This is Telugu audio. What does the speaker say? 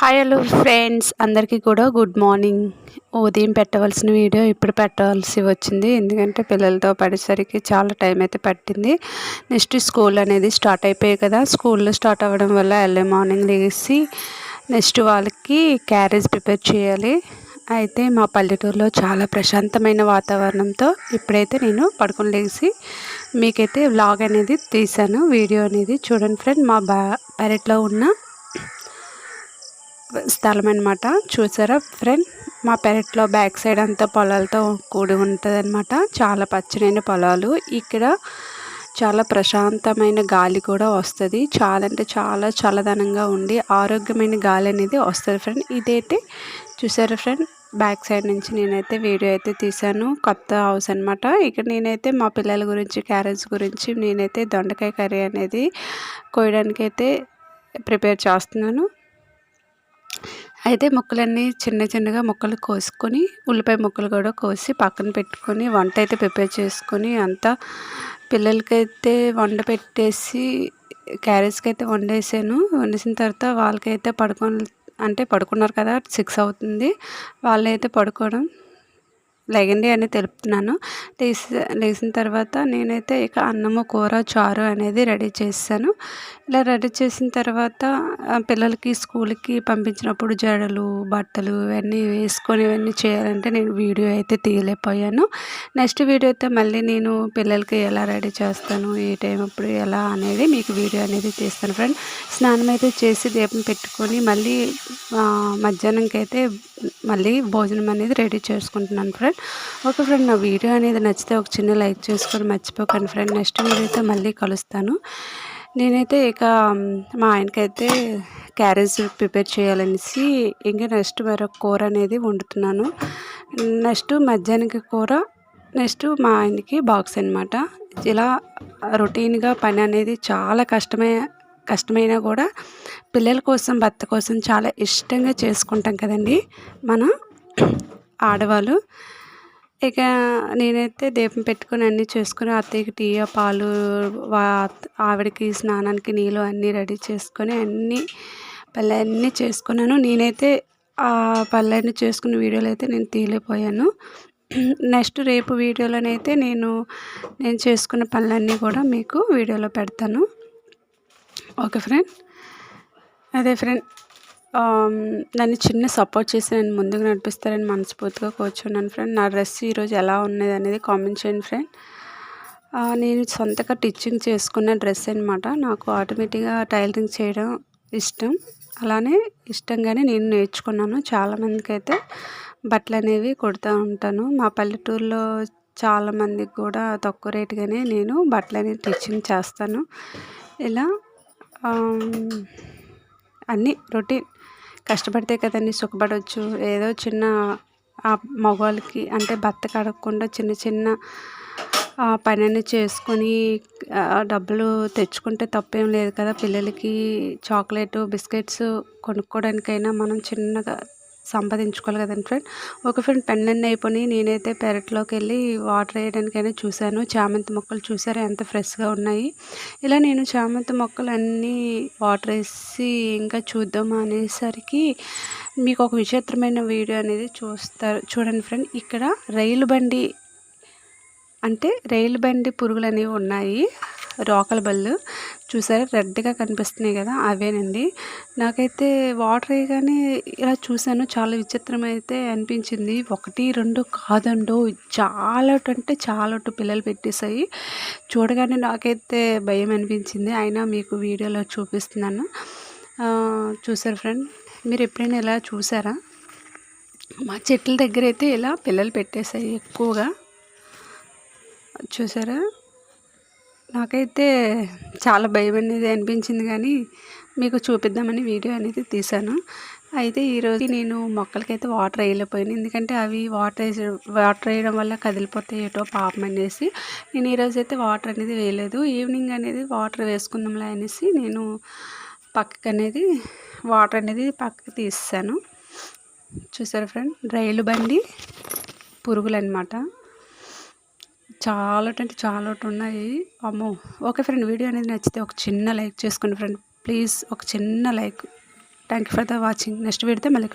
హాయ్ హలో ఫ్రెండ్స్ అందరికీ కూడా గుడ్ మార్నింగ్ ఉదయం పెట్టవలసిన వీడియో ఇప్పుడు పెట్టవలసి వచ్చింది. ఎందుకంటే పిల్లలతో పడేసరికి చాలా టైం అయితే పట్టింది. నెక్స్ట్ స్కూల్ అనేది స్టార్ట్ అయిపోయాయి కదా. స్కూల్లో స్టార్ట్ అవ్వడం వల్ల ఎర్లీ మార్నింగ్ లేచి నెక్స్ట్ వాళ్ళకి క్యారేజ్ ప్రిపేర్ చేయాలి. అయితే మా పల్లెటూరులో చాలా ప్రశాంతమైన వాతావరణంతో ఇప్పుడైతే నేను పడుకొని లేచి మీకైతే వ్లాగ్ అనేది తీశాను. వీడియో అనేది చూడండి ఫ్రెండ్ మా బా పెరట్లో ఉన్న స్థలం అనమాట చూసారా ఫ్రెండ్ మా పెరట్లో బ్యాక్ సైడ్ అంతా పొలాలతో కూడి ఉంటుందన్నమాట. చాలా పచ్చనైన పొలాలు. ఇక్కడ చాలా ప్రశాంతమైన గాలి కూడా వస్తుంది. చాలా అంటే చాలా చల్లదనంగా ఉండి ఆరోగ్యమైన గాలి అనేది వస్తుంది ఫ్రెండ్ ఇదైతే చూసారా ఫ్రెండ్ బ్యాక్ సైడ్ నుంచి నేనైతే వీడియో అయితే తీశాను. కొత్త హౌస్ అనమాట ఇక్కడ నేనైతే మా పిల్లల గురించి క్యారెట్స్ గురించి నేనైతే దొండకాయ కర్రీ అనేది కోయడానికైతే ప్రిపేర్ చేస్తున్నాను. అయితే ముక్కలన్నీ చిన్న చిన్నగా ముక్కలు కోసుకొని ఉల్లిపాయ ముక్కలు కూడా కోసి పక్కన పెట్టుకొని వంట అయితే ప్రిపేర్ చేసుకొని అంతా పిల్లలకైతే వండ పెట్టేసి క్యారేజ్కి అయితే వండేసాను. వండేసిన తర్వాత వాళ్ళకైతే పడుకొని అంటే పడుకున్నారు కదా సిక్స్ అవుతుంది. వాళ్ళైతే పడుకోవడం లేగండి అని తెలుపుతున్నాను. లేచి లేచిన తర్వాత నేనైతే ఇక అన్నము కూర చారు అనేది రెడీ చేశాను ఇలా రెడీ చేసిన తర్వాత పిల్లలకి స్కూల్కి పంపించినప్పుడు జడలు బట్టలు ఇవన్నీ వేసుకొని ఇవన్నీ చేయాలంటే నేను వీడియో అయితే తీయలేకపోయాను. నెక్స్ట్ వీడియో అయితే మళ్ళీ నేను పిల్లలకి ఎలా రెడీ చేస్తాను ఏ టైం అప్పుడు ఎలా అనేది మీకు వీడియో అనేది తీస్తాను ఫ్రెండ్. స్నానం అయితే చేసి దీపం పెట్టుకొని మళ్ళీ మధ్యాహ్నంకి అయితే మళ్ళీ భోజనం అనేది రెడీ చేసుకుంటున్నాను ఫ్రెండ్. ఓకే ఫ్రెండ్ నా వీడియో అనేది నచ్చితే ఒక చిన్న లైక్ చేసుకొని మర్చిపోకండి ఫ్రెండ్. నెక్స్ట్ వీడియోతో మళ్ళీ కలుస్తాను. నేనైతే ఇక మా ఆయనకైతే క్యారేజ్ ప్రిపేర్ చేయాలనేసి ఇంకా నెక్స్ట్ మరొక కూర అనేది వండుతున్నాను. నెక్స్ట్ మధ్యాహ్నానికి కూర నెక్స్ట్ మా ఆయనకి బాక్స్ అనమాట ఇలా రొటీన్గా పని అనేది చాలా కష్టమే కష్టమైనా కూడా పిల్లల కోసం భర్త కోసం చాలా ఇష్టంగా చేసుకుంటాం కదండి. మనం ఆడవాళ్ళు. ఇక నేనైతే దీపం పెట్టుకొని అన్నీ చేసుకుని అత్తయ్యకి టీ పాలు ఆవిడకి స్నానానికి నీళ్ళు అన్నీ రెడీ చేసుకొని అన్నీ పళ్ళన్నీ చేసుకున్నాను. నేనైతే ఆ పళ్ళన్నీ చేసుకున్న వీడియోలు అయితే నేను తీయలేకపోయాను. నెక్స్ట్ రేపు వీడియోలోనైతే నేను నేను చేసుకున్న పనులన్నీ కూడా మీకు వీడియోలో పెడతాను. Okay friend? అదే ఫ్రెండ్ నన్ను చిన్న సపోర్ట్ చేసి నేను ముందుకు నడిపిస్తారని మనస్ఫూర్తిగా కూర్చున్నాను ఫ్రెండ్ నా డ్రెస్ ఈరోజు ఎలా ఉన్నది అనేది కామెంట్ చేయండి ఫ్రెండ్ నేను సొంతగా టిచ్చింగ్ చేసుకున్న డ్రెస్ అనమాట నాకు ఆటోమేటిక్గా టైలరింగ్ చేయడం ఇష్టం. అలానే ఇష్టంగానే నేను నేర్చుకున్నాను. చాలామందికి అయితే బట్టలు అనేవి కుడుతూ ఉంటాను. మా పల్లెటూరులో చాలామందికి కూడా తక్కువ రేటుగానే నేను బట్టలు అనేది టీచింగ్ చేస్తాను. ఇలా అన్నీ రొటీన్ కష్టపడితే కదండి సుఖపడవచ్చు ఏదో చిన్న మగవాళ్ళకి అంటే భర్త కడగకుండా చిన్న చిన్న పని చేసుకొని డబ్బులు తెచ్చుకుంటే తప్పేం లేదు కదా. పిల్లలకి చాక్లెట్ బిస్కెట్స్ కొనుక్కోవడానికైనా మనం చిన్నగా సంపాదించుకోవాలి కదండి ఫ్రెండ్ ఒక ఫ్రెండ్ పెండెంట్ అయిపోయి నేనైతే పెరట్లోకి వెళ్ళి వాటర్ వేయడానికైనా చూశాను. చామంతి మొక్కలు చూసారా ఎంత ఫ్రెష్గా ఉన్నాయి. ఇలా నేను చామంతి మొక్కలు అన్నీ వాటర్ వేసి ఇంకా చూద్దాం అనేసరికి మీకు ఒక విచిత్రమైన వీడియో అనేది చూస్తారు. చూడండి ఫ్రెండ్ ఇక్కడ రైలు బండి అంటే రైలు బండి పురుగులు అనేవి ఉన్నాయి. రోకల బళ్ళు. చూసారా? రెడ్గా కనిపిస్తున్నాయి కదా? అవేనండి. నాకైతే వాటర్ కానీ ఇలా చూశాను. చాలా విచిత్రం అయితే అనిపించింది. ఒకటి రెండు కాదండో. చాలా అంటే చాలా పిల్లలు పెట్టేసాయి చూడగానే నాకైతే భయం అనిపించింది. అయినా మీకు వీడియోలో చూపిస్తున్నాను. చూసారు ఫ్రెండ్ మీరు ఎప్పుడైనా ఇలా చూసారా? మా చెట్ల దగ్గర అయితే ఇలా పిల్లలు పెట్టేసాయి ఎక్కువగా. చూసారా? నాకైతే చాలా భయం అనేది అనిపించింది కానీ మీకు చూపిద్దామని వీడియో అనేది తీశాను. అయితే ఈరోజు నేను మొక్కలకైతే వాటర్ వేయలేకపోయాను. ఎందుకంటే అవి వాటర్ వేసి వాటర్ వేయడం వల్ల కదిలిపోతాయి ఏటో పాపం అనేసి నేను ఈరోజు అయితే వాటర్ అనేది వేయలేదు. ఈవినింగ్ అనేది వాటర్ వేసుకుందాంలే అనేసి నేను పక్కకు అనేది వాటర్ అనేది పక్కకు తీసాను చూసారు ఫ్రెండ్? రైలు బండి పురుగులు అనమాట చాలా అంటే చాలా ఉన్నాయి. అమ్మో! ఓకే ఫ్రెండ్ వీడియో అనేది నచ్చితే ఒక చిన్న లైక్ చేసుకోండి ఫ్రెండ్. ప్లీజ్ ఒక చిన్న like. Thank you for the watching. Next వీడితే మళ్ళీ